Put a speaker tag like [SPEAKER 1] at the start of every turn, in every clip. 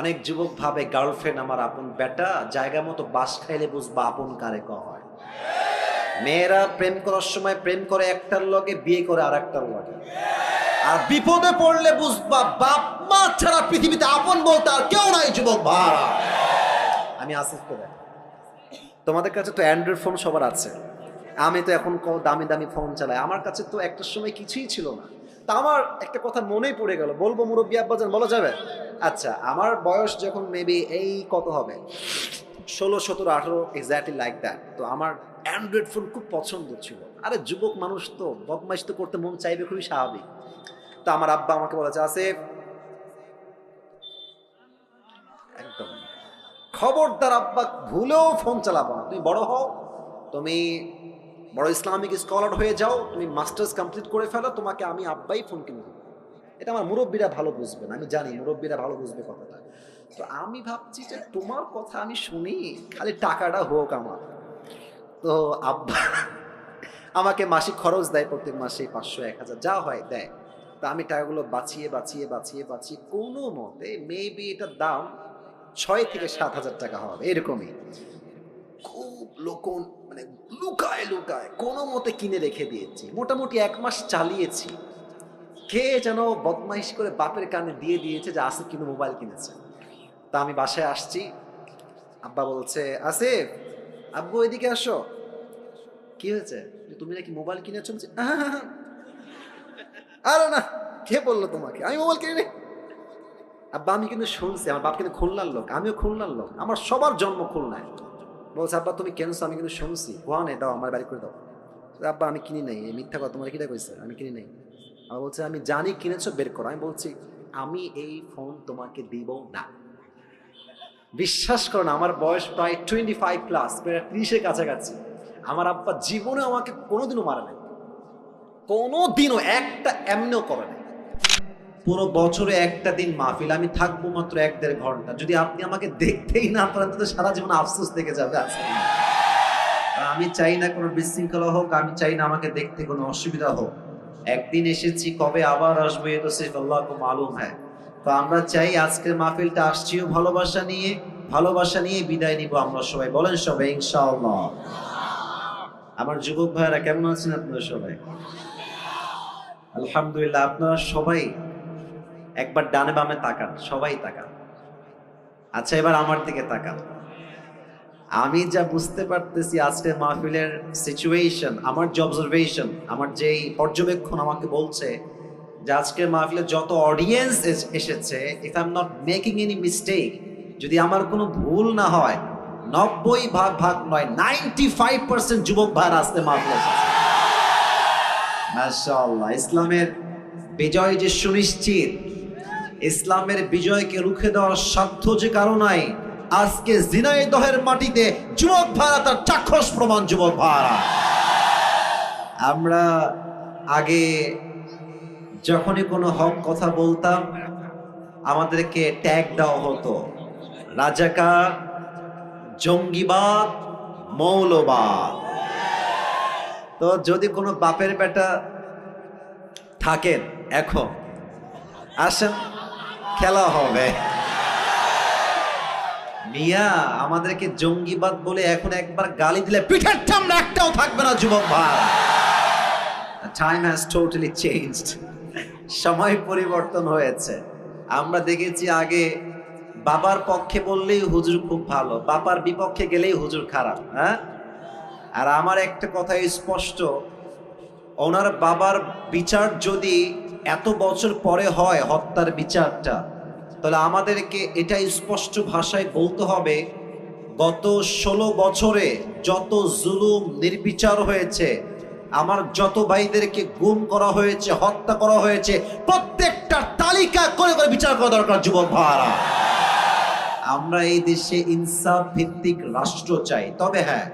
[SPEAKER 1] অনেক যুবক ভাবে গার্লফ্রেন্ড আমার আপন বেটা, জায়গা মতো বাস খাইলে বুঝবা আপন কারে ক হয়? মেয়েরা প্রেম করার সময় প্রেম করে একটার লগে, বিয়ে করে আর একটার লগে। আর বিপদে পড়লে বুঝবা, বাপ মা ছাড়া পৃথিবীতে আপন বলতে আর কেউ নাই, যুবক ভাড়া আমি আসিফকে দেখ তোমাদের কাছে তো অ্যান্ড্রয়েড ফোন সবার আছে। আমি তো এখন দামি দামি ফোন চালাই। আমার কাছে তো একটা সময় কিছুই ছিল না। তা আমার একটা কথা মনেই পড়ে গেল। বলব মুরব্বী আব্বা আব্বাজান, বলা যাবে? আচ্ছা আমার বয়স যখন মেবি এই কত হবে? ষোলো, সতেরো, আঠেরো এক্স্যাক্টলি লাইক দ্যাট তো আমার অ্যান্ড্রয়েড ফোন খুব পছন্দ ছিল। আরে, যুবক মানুষ তো, বদমাইশ তো করতে মন চাইবে খুবই স্বাভাবিক। তো আমার আব্বা আমাকে বলেছে, আসিফ, একদম। খবরদার আব্বা, ভুলেও ফোন চালাবো না। তুমি বড় হও, তুমি বড় ইসলামিক স্কলার হয়ে যাও, তুমি মাস্টার্স কমপ্লিট করে ফেলো, তোমাকে আমি আব্বাই ফোন কিনে দেবো। এটা আমার মুরব্বীরা ভালো বুঝবেন আমি জানি মুরব্বীরা ভালো বুঝবে কথাটা। তো আমি ভাবছি যে তোমার কথা আমি শুনি, খালি টাকাটা হোক আমার। তো আব্বা আমাকে মাসিক খরচ দেয় প্রত্যেক মাসে পাঁচশো, এক হাজার, যা হয় দেয়। তা আমি টাকাগুলো বাঁচিয়ে বাঁচিয়ে বাঁচিয়ে বাঁচিয়ে কোনো মতে মেবি এটার দাম ছয় থেকে সাত হাজার টাকা হবে, এরকমই। খুব লোকন মানে লুকায় লুকায় কোনো মতে কিনে রেখে দিয়েছি। মোটামুটি এক মাস চালিয়েছি। কে যেন বদমাইশ করে বাপের কানে দিয়ে দিয়েছে যে আসিফ কিন্তু মোবাইল কিনেছে। তা আমি বাসায় আসছি। আব্বা বলছে আসিফ আব্বু এদিকে আসো। কি হয়েছে? তুমি নাকি মোবাইল কিনেছো? বলছি, "আহা, আরে না কে বলল তোমাকে? আমি মোবাইল কিনে আব্বা আমি কিন্তু শুনছি আমার বাপ কিন্তু খুলনার লোক আমিও খুলনার লোক আমার সবার জন্ম খুলনায়। বলছে, আব্বা, তুমি কেনছো আমি কিন্তু শুনছি। কোয়ানে দাও, আমার বাড়ি করে দাও। আব্বা, আমি কিনি নাই। এই মিথ্যা কথা তোমার কিটা কইছে? আমি কিনি নাই। আমার বলছে, আমি জানি, কিনেছো, বের করো। আমি বলছি, আমি এই ফোন তোমাকে দিব না। বিশ্বাস করো না, আমার বয়স প্রায় টোয়েন্টি ফাইভ প্লাস প্রায় ত্রিশের কাছাকাছি। আমার আব্বা জীবনে আমাকে কোনোদিনও মারে নাই। কোনোদিনও, একটা এমনিও করে নাই। পুরো বছরে একটা দিন মাহফিল, আমি থাকব মাত্র এক দেড় ঘণ্টা। যদি আপনি আমাকে দেখতেই না পারেন তো সারা জীবন আফসোস থেকে যাবে আজকে। আমি চাই না কোনো বিশৃঙ্খলা হোক, আমি চাই না আমাকে দেখতে কোনো অসুবিধা হোক। একদিন এসেছি, কবে আবার আসব, এ তো সিফ আল্লাহ মালুম হ্যাঁ। তো আমরা চাই আজকের মাহফিলটা আসছিও ভালোবাসা নিয়ে ভালোবাসা নিয়ে বিদায় নিব আমরা সবাই। বলেন সবাই, ইনশাআল্লাহ। আমার যুবক ভাইয়েরা, কেমন আছেন আপনারা সবাই? আলহামদুলিল্লাহ, আপনারা সবাই একবার ডানে বামে তাকান, সবাই তাকান। আচ্ছা এবার আমার দিকে তাকান। আমি যা বুঝতে পারতেছি আজকের মাহফিলের সিচুয়েশন আমার যে অবজারভেশন আমার যেই পর্যবেক্ষণ আমাকে বলছে যে আজকের মাহফিলে যত অডিয়েন্স এসেছে if I am not making any mistake যদি আমার কোনো ভুল না হয়, নব্বই ভাগ ভাগ নয় নাইনটি ফাইভ পার্সেন্ট যুবক ভাইয়ের আসতে মাহফিল মাশাআল্লাহ, ইসলামের বিজয় যে সুনিশ্চিত ইসলামের বিজয়কে রুখে দেওয়ার সাধ্য যে কারও নাই, আজকে জিনাইদহের মাটিতে যুবক ভাড়া, তার চাক্ষুষ প্রমাণ, যুবক ভাড়া। আমরা আগে যখনই কোনো হক কথা বলতাম, আমাদেরকে ট্যাগ দেওয়া হতো, রাজাকার, জঙ্গিবাদ, মৌলবাদ। তো যদি কোনো বাপের বেটা থাকেন এখন, আসেন। খেলা হবে। মিয়া, আমাদেরকে জঙ্গিবাদ বলে এখন একবার গালি দিলে পিঠের চামড়া একটাও থাকবে না, যুবক ভাই। টাইম হ্যাজ টোটালি চেঞ্জড সময় পরিবর্তন হয়েছে। আমরা দেখেছি আগে বাবার পক্ষে বললেই হুজুর খুব ভালো, বাবার বিপক্ষে গেলেই হুজুর খারাপ হ্যাঁ? আর আমার একটা কথা স্পষ্ট, ওনার বাবার বিচার যদি এত বছর পরে হয় হত্যার বিচারটা, তাহলে আমাদেরকে এটা স্পষ্ট ভাষায় বলতে হবে, গত ষোলো বছরে যত জুলুম নির্বিচার হয়েছে, আমার যত ভাইদেরকে গুম করা হয়েছে, হত্যা করা হয়েছে, প্রত্যেকটা তালিকা করে করে বিচার করা দরকার, যুবক ভাড়া আমরা এই দেশে ইনসাফ ভিত্তিক রাষ্ট্র চাই। তবে হ্যাঁ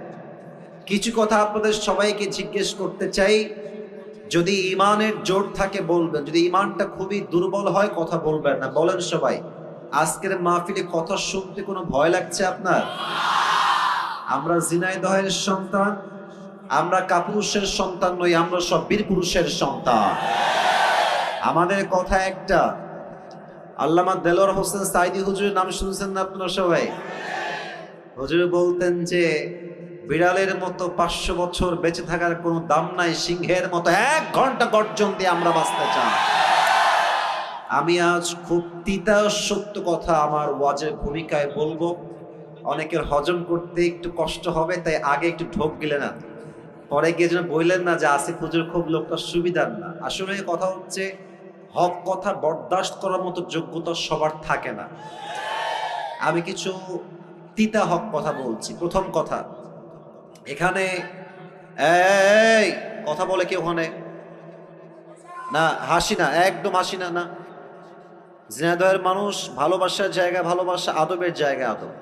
[SPEAKER 1] কিছু কথা আপনাদের সবাইকে জিজ্ঞেস করতে চাই। যদি ইমানের জোর থাকে বলবেন, যদি ইমানটা খুবই দুর্বল হয়, কথা বলবেন না। বলেন সবাই, আজকের মাহফিলে কথা শুনতে কোনো ভয় লাগছে আপনার? আমরা জিনাইদহের সন্তান, আমরা কাপুরুষের সন্তান নই, আমরা সব বীর পুরুষের সন্তান। আমাদের কথা একটা, আল্লামা দেলোয়ার হোসেন সাইদি হুজুরের নাম শুনছেন না আপনারা সবাই? হুজুর বলতেন যে বিড়ালের মতো পাঁচশো বছর বেঁচে থাকার কোনো দাম নাই, সিংহের মতো এক ঘণ্টা গর্জন দিয়ে আমরা বাঁচতে চাই। আমি আজ খুব তিতা সত্য কথা আমার ওয়াজের ভূমিকায় বলব। অনেকের হজম করতে একটু কষ্ট হবে, তাই আগে একটু ঢোক গেলে না পরে গিয়ে যেন বললেন না যে আসিফ হুজুর খুব লোকটা সুবিধার না। আসলে কথা হচ্ছে, হক কথা বরদাস্ত করার মতো যোগ্যতা সবার থাকে না। আমি কিছু তিতা হক কথা বলছি। প্রথম কথা এখানে, এই, কথা বলে কি ওখানে না, হাসি না, একদম হাসি না না। ঝিনাইদহের মানুষ ভালোবাসার জায়গা, ভালোবাসা আদবের জায়গা আদব।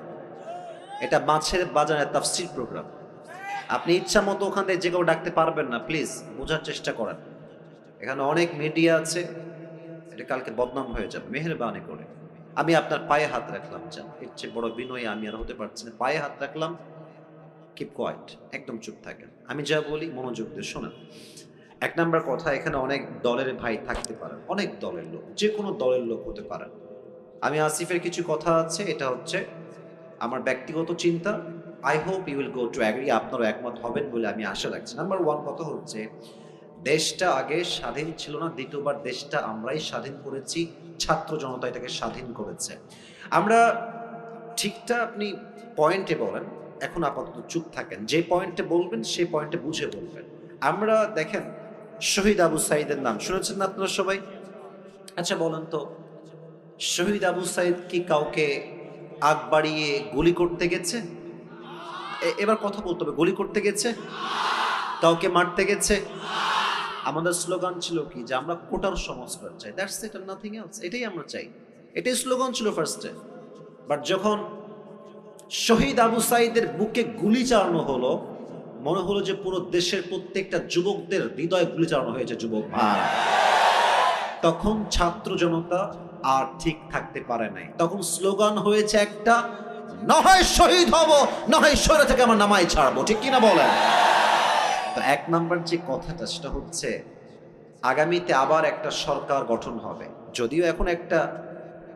[SPEAKER 1] এটা মাছের বাজারের তাফসির প্রোগ্রাম। আপনি ইচ্ছা মতো ওখান থেকে যে কেউ ডাকতে পারবেন না, প্লিজ, বোঝার চেষ্টা করেন। এখানে অনেক মিডিয়া আছে, এটা কালকে বদনাম হয়ে যাবে, মেহরবানি করে। আমি আপনার পায়ে হাত রাখলাম, জান। এর চেয়ে বড় বিনয় আমি আর হতে পারছি না। পায়ে হাত রাখলাম কিপ কোয়াইট একদম চুপ থাকেন। আমি যা বলি মনোযোগ দিয়ে শোনেন। এক নাম্বার কথা, এখানে অনেক দলের ভাই থাকতে পারেন। অনেক দলের লোক যে কোনো দলের লোক হতে পারেন। আমি আসিফের কিছু কথা আছে, এটা হচ্ছে আমার ব্যক্তিগত চিন্তা। I hope you will go to agree আপনারও একমত হবেন বলে আমি আশা রাখছি। নাম্বার ওয়ান কথা হচ্ছে, দেশটা আগে স্বাধীন ছিল না, দ্বিতীয়বার দেশটা আমরাই স্বাধীন করেছি, ছাত্র জনতা এটাকে স্বাধীন করেছে। আমরা ঠিকটা আপনি পয়েন্টে বলেন এখন আপাতত চুপ থাকেন। যে পয়েন্টে বলবেন সেই পয়েন্টে বুঝে বলবেন। আমরা দেখেন, শহীদ আবু সাইদের নাম। শুনেছেন না আপনারা সবাই? আচ্ছা বলেন তো, শহীদ আবু সাইদ কি কাউকে আগ বাড়িয়ে গুলি করতে গেছে? এবার কথা বলতে হবে, গুলি করতে গেছে? কাউকে মারতে গেছে? আমাদের স্লোগান ছিল কি? যে আমরা কোটার সংস্কার চাই। দ্যাটস ইট নাথিং এলস এটাই আমরা চাই। এটাই স্লোগান ছিল ফার্স্টে বাট যখন শহীদ আবু সাইদের বুকে গুলি চালানো হলো। মনে হলো যে পুরো দেশের প্রত্যেকটা যুবকদের হৃদয় গুলি চালানো হয়েছে, যুবক ভাই। তখন ছাত্র জনতা আর ঠিক থাকতে পারে নাই। তখন স্লোগান হয়েছে একটা নয় শহীদ হব নয় শহরে থেকে আমার নামাই ছাড়বো ঠিক কিনা বলেন? তো এক নাম্বার যে কথাটা সেটা হচ্ছে, আগামীতে আবার একটা সরকার গঠন হবে। যদিও এখন একটা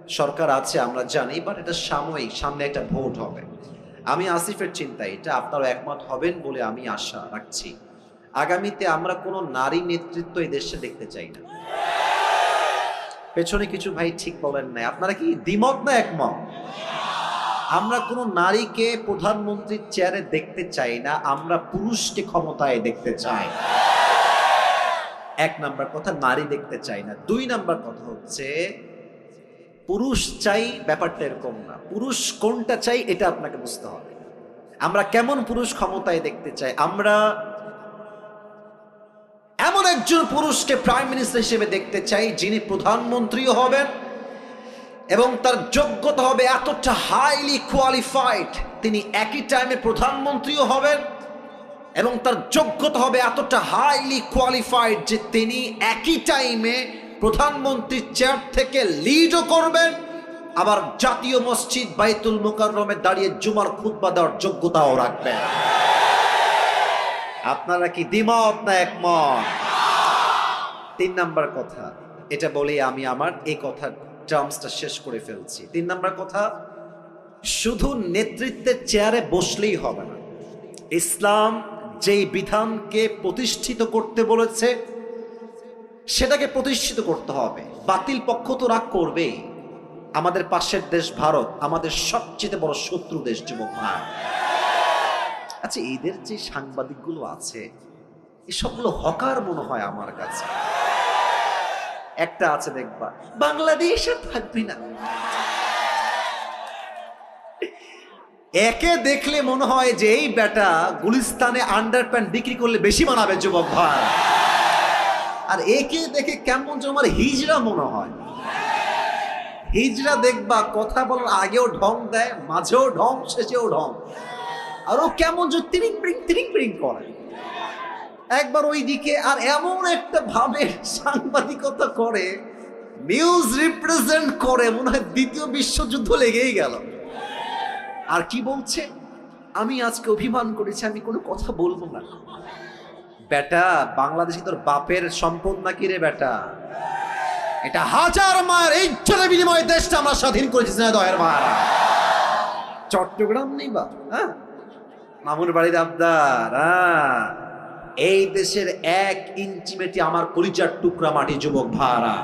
[SPEAKER 1] সরকার আছে, আমরা জানি বাট এটা সাময়িক, সামনে একটা ভোট হবে। আমি আসিফের চিন্তা, এটা আপনারা একমত হবেন বলে আমি আশা রাখছি। আগামীতে আমরা কোনো নারী নেতৃত্ব এই দেশে দেখতে চাই না। পেছনে কিছু ভাই ঠিক বলেন নাই। আপনারা কি দ্বিমত না একমত? আমরা কোনো নারীকে প্রধানমন্ত্রীর চেয়ারে দেখতে চাই না, আমরা পুরুষকে ক্ষমতায় দেখতে চাই। এক নাম্বার কথা, নারী দেখতে চাই না। দুই নাম্বার কথা হচ্ছে পুরুষ চাই ব্যাপারটা এরকম না। পুরুষ কোনটা চাই এটা আপনাকে বুঝতে হবে। আমরা কেমন পুরুষ ক্ষমতায় দেখতে চাই? আমরা এমন একজন পুরুষকে প্রাইম মিনিস্টার হিসেবে দেখতে চাই, যিনি প্রধানমন্ত্রীও হবেন এবং তার যোগ্যতা হবে এতটা হাইলি কোয়ালিফাইড তিনি একই টাইমে প্রধানমন্ত্রীও হবেন এবং তার যোগ্যতা হবে এতটা হাইলি কোয়ালিফাইড যে তিনি একই টাইমে প্রধানমন্ত্রীর চেয়ার থেকে লিডও করবেন। আবার জাতীয় মসজিদ বাইতুল মুকাররমে দাঁড়িয়ে জুমার খুতবা দেওয়ার যোগ্যতাও রাখবেন। আপনারা কি দ্বিমত না একমত? তিন নাম্বার কথা, এটা বলে আমি আমার, এই কথার টার্মসটা শেষ করে ফেলছি। তিন নাম্বার কথা, শুধু নেতৃত্বের চেয়ারে বসলেই হবে না। ইসলাম যেই বিধানকে প্রতিষ্ঠিত করতে বলেছে সেটাকে প্রতিষ্ঠিত করতে হবে। বাতিল পক্ষ তো রাগ করবেই। আমাদের পাশের দেশ ভারত, আমাদের সবচেয়ে বড় শত্রু দেশ যুবক ভাই আচ্ছা এদের যে সাংবাদিকগুলো আছে, এসবগুলো হকার মনে হয় আমার কাছে। একটা আছে দেখবা, বাংলাদেশ আর থাকবি না। একে দেখলে মনে হয় যে এই বেটা গুলিস্তানে আন্ডার প্যান্ট বিক্রি করলে বেশি মানাবে যুবক ভাই। আর একে দেখে কেমন যেন আমার হিজড়া মনে হয়। হিজড়া দেখবা, কথা বলার আগেও ঢং দেয়, মাঝেও ঢং, শেষেও ঢং। আর ও কেমন যে তিরিং বিরিং তিরিং বিরিং করে। একবার ওই দিকে আর এমন একটা ভাবে সাংবাদিকতা করে নিউজ রিপ্রেজেন্ট করে, মনে হয় দ্বিতীয় বিশ্বযুদ্ধ লেগেই গেল। আর কি বলছে? আমি আজকে অভিমান করেছি, আমি কোনো কথা বলব না। বেটা, বাংলাদেশি তোর বাপের সম্পদ নাকি রে বেটা? এটা হাজার মায়ের ইজ্জতের বিনিময়ে দেশটা আমরা স্বাধীন করেছি দয়ের মায়েরা। চট্টগ্রাম নেই বা? হ্যাঁ? মামুর বাড়ির আবদার হ্যাঁ। এই দেশের এক ইঞ্চি মেটি আমার কলিজার টুকরা মাটি, যুবক ভাড়া।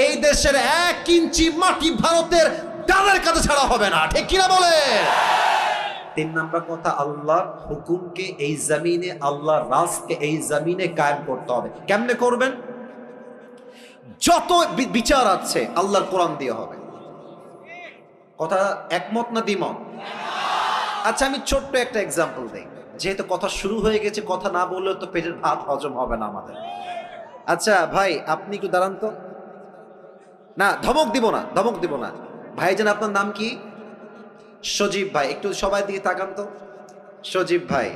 [SPEAKER 1] এই দেশের এক ইঞ্চি মাটি ভারতের ডালের কাছে ছাড়া হবে না, ঠিক কিনা বলে? তিন নম্বর কথা, আল্লাহর হুকুমকে এই জমিনে, আল্লাহর রাজকে এই জমিনে কায়েম করতে হবে। কেমনে করবেন? যত বিচার আছে, আল্লাহর কোরআন দিয়ে হবে। কথা একমত না দ্বিমত? আচ্ছা আমি ছোট্ট একটা এক্সাম্পল দিই। যেহেতু কথা শুরু হয়ে গেছে, কথা না বললেও তো পেটের ভাত হজম হবে না আমাদের। আচ্ছা ভাই, আপনি একটু দাঁড়ান তো। না, ধমক দিব না, ধমক দিব না। ভাইজান, আপনার নাম কি? সজীব ভাই, একটু সবাই দিকে তাকান তো। সজীব ভাই,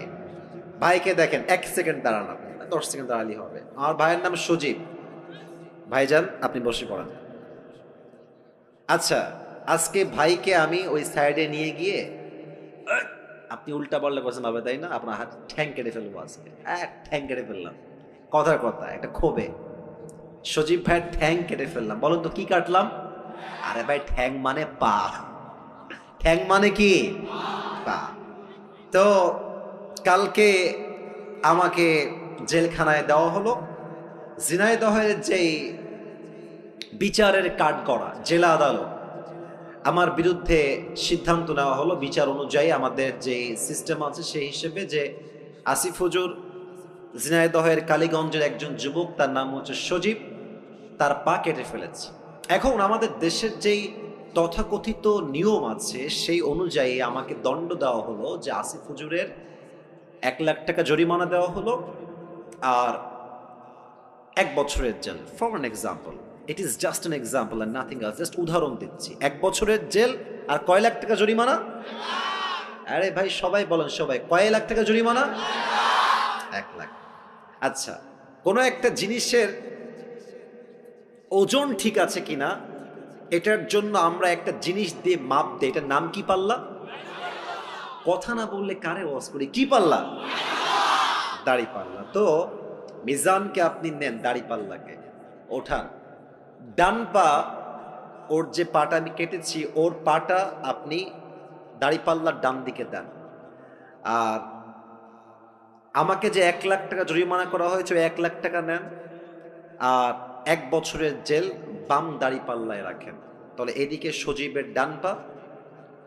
[SPEAKER 1] ভাইকে দেখেন, এক সেকেন্ড দাঁড়ান আপনি, দশ সেকেন্ড দাঁড়ালেই হবে। আমার ভাইয়ের নাম সজীব। ভাইজান, আপনি বসে পড়েন। আচ্ছা আজকে ভাইকে আমি ওই সাইডে নিয়ে গিয়ে, আপনি উল্টা বললে বলছেন ভাবে, তাই না? আপনার হাত ঠ্যাং কেটে ফেলব আজকে। এক ঠ্যাং কেটে ফেললাম। কথার কথা, একটা ক্ষোভে। সজীব ভাইয়ের ঠ্যাং কেটে ফেললাম। বলুন তো, কি কাটলাম? আরে ভাই, ঠ্যাং মানে পা। ঠ্যাং মানে কি? তো কালকে আমাকে জেলখানায় দেওয়া হলো। ঝিনাইদহের যেই বিচারের কাঠ করা জেলা আদালত, আমার বিরুদ্ধে সিদ্ধান্ত নেওয়া হলো। বিচার অনুযায়ী আমাদের যে সিস্টেম আছে সেই হিসেবে যে আসিফ হুজুর ঝিনাইদহের কালীগঞ্জের একজন যুবক, তার নাম হচ্ছে সজীব, তার পা কেটে ফেলেছে। এখন আমাদের দেশের যেই তথাকথিত নিয়ম আছে, সেই অনুযায়ী আমাকে দণ্ড দেওয়া হলো যে আসিফ হুজুরের এক লাখ টাকা জরিমানা দেওয়া হলো আর এক বছরের jail. For an example it is just an example R nothing else just উদাহরণ দিচ্ছি। এক বছরের জেল আর কয় লাখ টাকা জরিমানা? আরে ভাই, সবাই বলেন সবাই, কয় লাখ টাকা জরিমানা? এক লাখ। আচ্ছা কোনো একটা জিনিসের ওজন ঠিক আছে কিনা? এটার জন্য আমরা একটা জিনিস দিয়ে মাপ দিই। এটার নাম কি পাল্লা? কথা না বললে কারে ওয়াজ করি? কি পাল্লা? দাড়ি পাল্লা। তো মিজানকে আপনি নেন দাড়ি পাল্লাকে। ওঠান। ডান পা, ওর যে পাটা আমি কেটেছি, ওর পাটা আপনি দাড়ি পাল্লার ডান দিকে দেন। আর আমাকে যে এক লাখ টাকা জরিমানা করা হয়েছে এক লাখ টাকা নেন। আর এক বছরের জেল বাম দাড়ি পাল্লায় রাখেন। তাহলে এদিকে সজীবের ডান পা,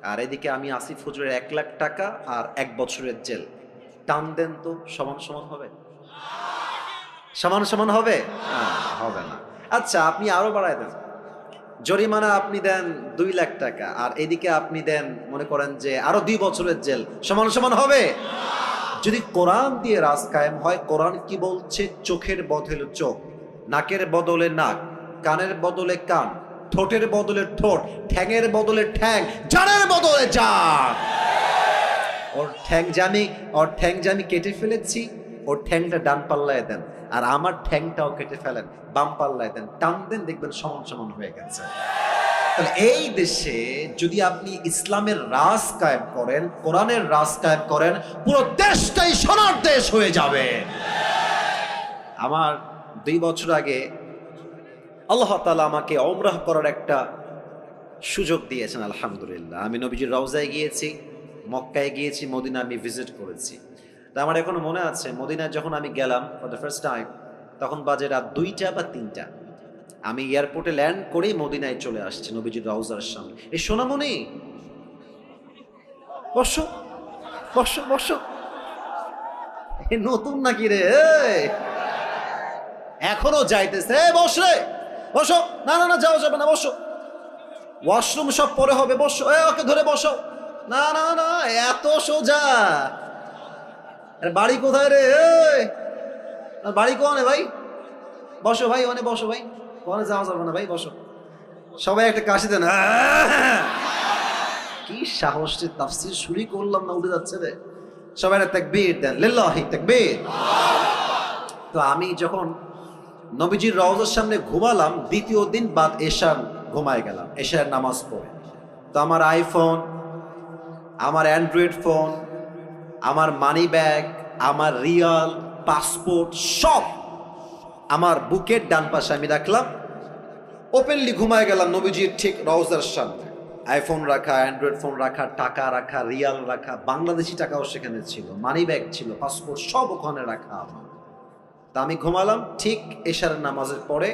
[SPEAKER 1] আর এদিকে আমি আসিফ হুজুরের এক লাখ টাকা আর এক বছরের জেল। টান দেন তো, সমান সমান হবে? সমান সমান হবে? হবে না। আচ্ছা আপনি আরও বাড়ায় দেন। জরিমানা আপনি দেন দুই লাখ টাকা, আর এদিকে আপনি দেন, মনে করেন যে আরও দুই বছরের জেল। সমান সমান হবে? যদি কোরআন দিয়ে রাজ কায়েম হয়, কোরআন কি বলছে? চোখের বদলে চোখ, নাকের বদলে নাক। কানের বদলে কান, ঠোঁটের বদলে ঠোঁট, ঠ্যাঙের বদলে ঠ্যাং, জানের বদলে জান। ওর ঠ্যাং জানি ওর ঠ্যাং জানি কেটে ফেলেছি, ওর ঠ্যাংটা ডান পাল্লায় দেন, আর আমার ঠ্যাংটাও কেটে ফেলেন, বাম পাল্লায় দেন, টান দেন, দেখবেন সমান সমান হয়ে গেছে। এই দেশে যদি আপনি ইসলামের রাজ কায়েম করেন, কোরআনের রাজ কায়েম করেন, পুরো দেশটাই সোনার দেশ হয়ে যাবে। আমার দুই বছর আগে আল্লাহ তালা আমাকে অমরাহ করার একটা সুযোগ দিয়েছেন, আলহামদুলিল্লাহ। আমি নবীজির রওজায় গিয়েছি, মক্কায় গিয়েছি, মদিনা আমি ভিজিট করেছি। তা আমার এখনও মনে আছে, মদিনায় যখন আমি গেলাম ফর দ্য ফার্স্ট টাইম তখন বাজে রাত দুইটা বা তিনটা। আমি এয়ারপোর্টে ল্যান্ড করেই মদিনায় চলে আসছি নবীজির রওজার সামনে। এই সোনামণি বসো বসো বসো। নতুন নাকি রে? এখনও যাইতেছে বস রে! বসো। না না না যাওয়া যাবে না, বসো। ওয়াশরুম সব পরে হবে, বসো। এ ওকে ধরে বসো। না না না এত সোজা। বাড়ি কোথায় রে? বাড়ি কোনে ভাই? বসো ভাই ওনে বসো ভাই। কোনে যাওয়া যাবে না ভাই, বসো। সবাই একটা কাশি দেন। কি সাহস যে তাফসির শুরু করলাম না, উঠে যাচ্ছে রে। সবাই একটা তাকবীর দেন। লিল্লাহি তাকবীর। তো আমি যখন নবীজির রওজার সামনে ঘুমালাম, দ্বিতীয় দিন বাদ এশার ঘুমায় গেলাম, এশার নামাজ পড়ে। তো আমার আইফোন আমার অ্যান্ড্রয়েড ফোন আমার মানি ব্যাগ আমার রিয়াল পাসপোর্ট সব আমার বুকের ডান পাশে আমি রাখলাম। ওপেনলি ঘুমায় গেলাম নবীজির ঠিক রওজার সামনে। আইফোন রাখা অ্যান্ড্রয়েড ফোন রাখা, টাকা রাখা রিয়াল রাখা, বাংলাদেশি টাকাও সেখানে ছিল মানি ব্যাগ ছিল পাসপোর্ট সব ওখানে রাখা আমার। তা আমি ঘুমালাম ঠিক এশার নামাজের পরে।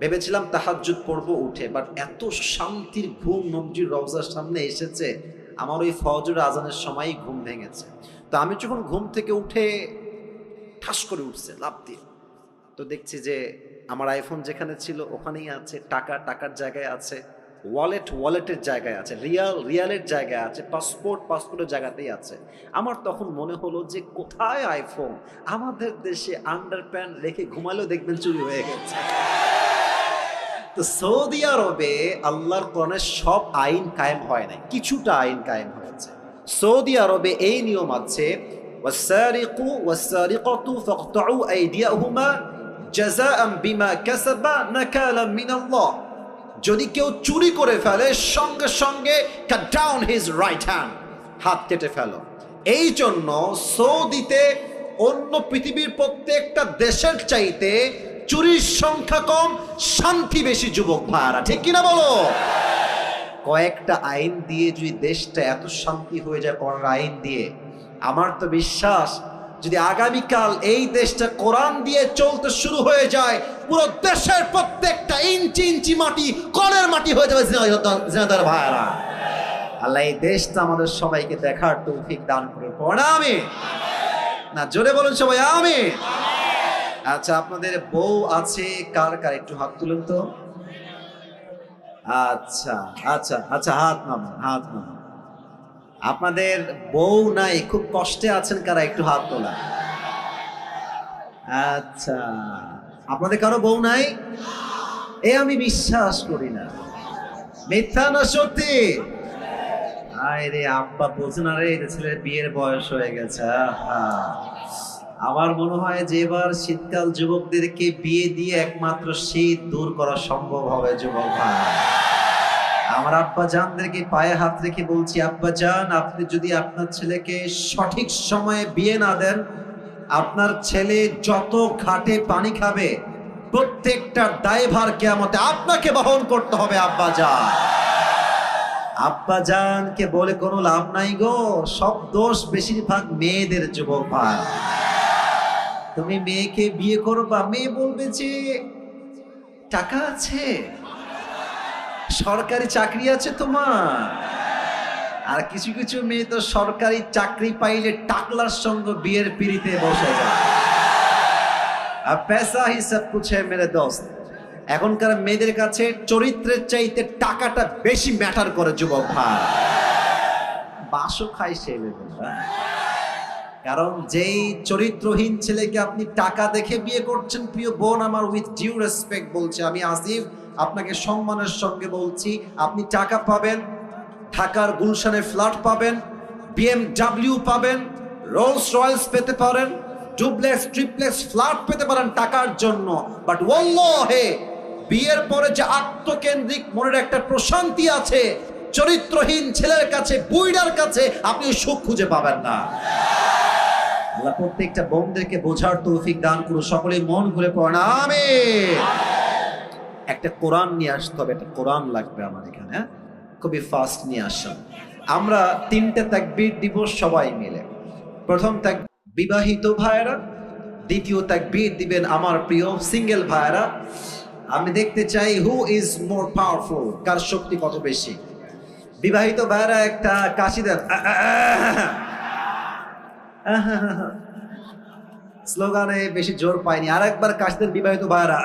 [SPEAKER 1] ভেবেছিলাম তাহাজ্জুদ পড়ব উঠে বাট এত শান্তির ঘুম নবজির রওজার সামনে এসেছে, আমার ওই ফজর আজানের সময়ই ঘুম ভেঙেছে। তো আমি যখন ঘুম থেকে উঠে ঠাস করে উঠছে লাভ দিয়ে, তো দেখছি যে আমার আইফোন যেখানে ছিল ওখানেই আছে, টাকা, টাকার জায়গায় আছে। ওয়ালেট ওয়ালেটের জায়গায় আছে রিয়াল রিয়ালের জায়গায় আছে পাসপোর্ট পাসপোর্টের জায়গাতেই আছে। আমার তখন মনে হলো যে কোথায় আইফোন আমাদের দেশে আন্ডার প্যান্ট রেখে ঘুমালেও দেখবেন চুরি হয়ে গেছে। তো সৌদি আরবে আল্লাহর কোরআনের সব আইন কায়েম হয় নাই, কিছুটা আইন কায়েম হয়েছে। সৌদি আরবে এই নিয়ম আছে, ওয়াসারিকু বিমা যদি কেউ চুরি করে ফেলে, সঙ্গে সঙ্গে cut down his right hand হাত কেটে ফেলো। এই জন্য সৌদিতে অন্য পৃথিবীর প্রত্যেকটা দেশের চাইতে চুরির সংখ্যা কম, শান্তি বেশি যুবক ভাইয়ারা, ঠিক কিনা বলো? কয়েকটা আইন দিয়ে যদি দেশটা এত শান্তি হয়ে যায় কোরআন আইন দিয়ে, আমার তো বিশ্বাস যদি আগামীকাল এই দেশটা কোরআন দিয়ে চলতে শুরু হয়ে যায়, পুরো দেশের প্রত্যেকটা ইঞ্চি ইঞ্চি মাটি কলের মাটি হয়ে যাবে জিনাদার ভাইয়ারা। আল্লাহ এই দেশটা আমাদের সবাইকে দেখার তৌফিক দান করে পড়া আমি না, জোরে বলুন সবাই আমি আচ্ছা আপনাদের বউ আছে, কার কার? একটু হাত তুলুন তো। আচ্ছা আচ্ছা আচ্ছা হাত নামান হাত নামান। আপনাদের বউ নাই, খুব কষ্টে আছেন কারা? একটু হাত তোলা আচ্ছা। আপনাদের কারও বউ নাই? এ আমি বিশ্বাস করি না। মিথ্যা না সত্যি? আব্বা বোঝে না রে ছেলের বিয়ের বয়স হয়ে গেছে আমার মনে হয় যে এবার শীতকাল যুবকদেরকে বিয়ে দিয়ে একমাত্র শীত দূর করা সম্ভব হবে, যুবক ভাই। আমার আব্বা জানদেরকে পায়ে হাত রেখে বলছি, আব্বা জান, আপনি যদি আপনার ছেলেকে সঠিক সময়ে বিয়ে না দেন, আপনার ছেলে যত ঘাটে পানি খাবে, প্রত্যেকটা দায়ভার কেয়ামতে আপনাকে বহন করতে হবে, আব্বা জান। আব্বা জানকে বলে কোনো লাভ নাই গো, সব দোষ বেশিরভাগ মেয়েদের যুবক ভাই। তুমি মেয়েকে বিয়ে করবা, মেয়ে বলবে যে, টাকা আছে। সরকারি চাকরি আছে তোমার? আর কিছু কিছু মেয়ে তো সরকারি চাকরি পাইলে টাকলার সঙ্গে বিয়ের পিড়িতে বসে যায়। আর পেশা হিসাব কুছে মেরে দোস্ত এখনকার মেয়েদের কাছে চরিত্রের চাইতে টাকাটা বেশি ম্যাটার করে, যুবক ভাই। বাসও খাই সে। কারণ যেই চরিত্রহীন ছেলেকে আপনি টাকা দেখে বিয়ে করছেন, প্রিয় বোন, আমার উইথ ডিউ রেসপেক্ট বলছে আমি, আসিফ আপনাকে সম্মানের সঙ্গে বলছি, আপনি টাকা পাবেন, ঢাকার গুলশানে ফ্ল্যাট পাবেন বিএমডাব্লিউ পাবেন রোলস রয়েলস পেতে পারেন ডুপ্লেক্স ট্রিপ্লেক্স ফ্ল্যাট পেতে পারেন টাকার জন্য। বাট হে বিয়ের পরে যে আত্মকেন্দ্রিক মনের একটা প্রশান্তি আছে, চরিত্রহীন ছেলের কাছে, বুইডার কাছে, আপনি সুখ খুঁজে পাবেন না। আল্লাহ প্রত্যেকটা বোনদেরকে বোঝার তৌফিক দান করুন সকলে মন ঘুরে পড়েন আমি একটা কোরআন নিয়ে আসতে হবে, একটা কোরআন লাগবে আমার এখানে হ্যাঁ? খুবই ফাস্ট নিয়ে আসেন। আমরা তিনটে তাকবীর দিব সবাই মিলে। প্রথম তাক বিবাহিত ভাইয়েরা, দ্বিতীয় তাকবীর দিবেন আমার প্রিয় সিঙ্গেল ভাইয়েরা। আমি দেখতে চাই who is more powerful car শক্তি কত বেশি? বিবাহিত ভাইয়েরা, একটা কাশি দেন। স্লোগানে বেশি জোর পাইনি। আর একবার কাশদের বিবাহিত ভাইয়েরা।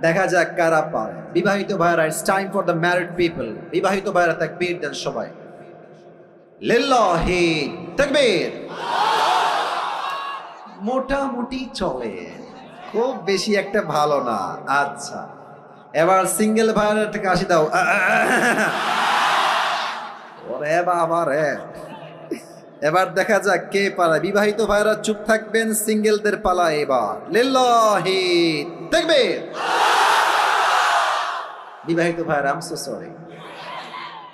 [SPEAKER 1] দেখা যাক কারা পারে বিবাহিত ভাইয়েরা it's time for the married people বিবাহিত ভাইয়েরা তাকবীর দেন সবাই। লিল্লাহি তাকবীর। মোটামুটি চলে। খুব বেশি একটা ভালো না। আচ্ছা। এবার সিঙ্গেল ভাইয়ের থেকে আসি দাও। ওরে বাবা রে। এবার দেখা যাক কে পালা বিবাহিত ভাইরা চুপ থাকবেন, সিঙ্গেলদের পালা এবার। লিল্লাহি। দেখবে? বিবাহিত ভাইরা আম সো সরি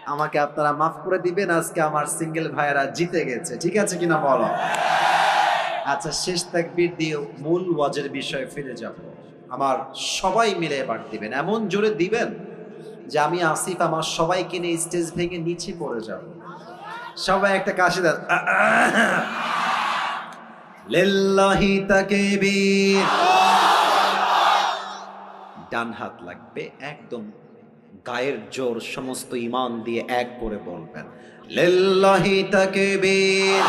[SPEAKER 1] আমাকে আপনারা মাফ করে দিবেন, আজকে আমার সিঙ্গেল ভাইরা জিতে গেছে। ঠিক আছে কিনা বলো? আচ্ছা শেষ তাকবীর দিয়ে মূল ওয়াজের বিষয়ে ফিরে যাব। আমার সবাই মিলে এবার দিবেন। এমন জোরে দিবেন যে আমি আসিফ আমার সবাইকে নিয়ে স্টেজ ভেঙে নিচে পড়ে যাব। সবাই একটা কাশি দেন লিল্লাহি তাকবীর। ডান হাত লাগবে, একদম গায়ের জোর সমস্ত ইমান দিয়ে এক করে বলবেন। লিল্লাহি তাকবীর।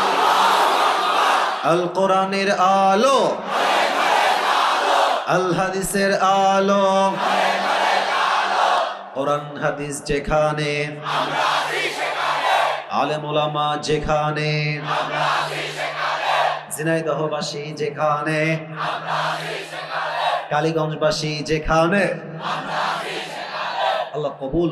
[SPEAKER 1] আল কোরআনের আলো। আল হাদিসের আলো। কোরআন হাদিস যেখানে আলেম ওলামা যেখানে ঝিনাইদহবাসী যেখানে কালীগঞ্জবাসী যেখানে আল্লাহ কবুল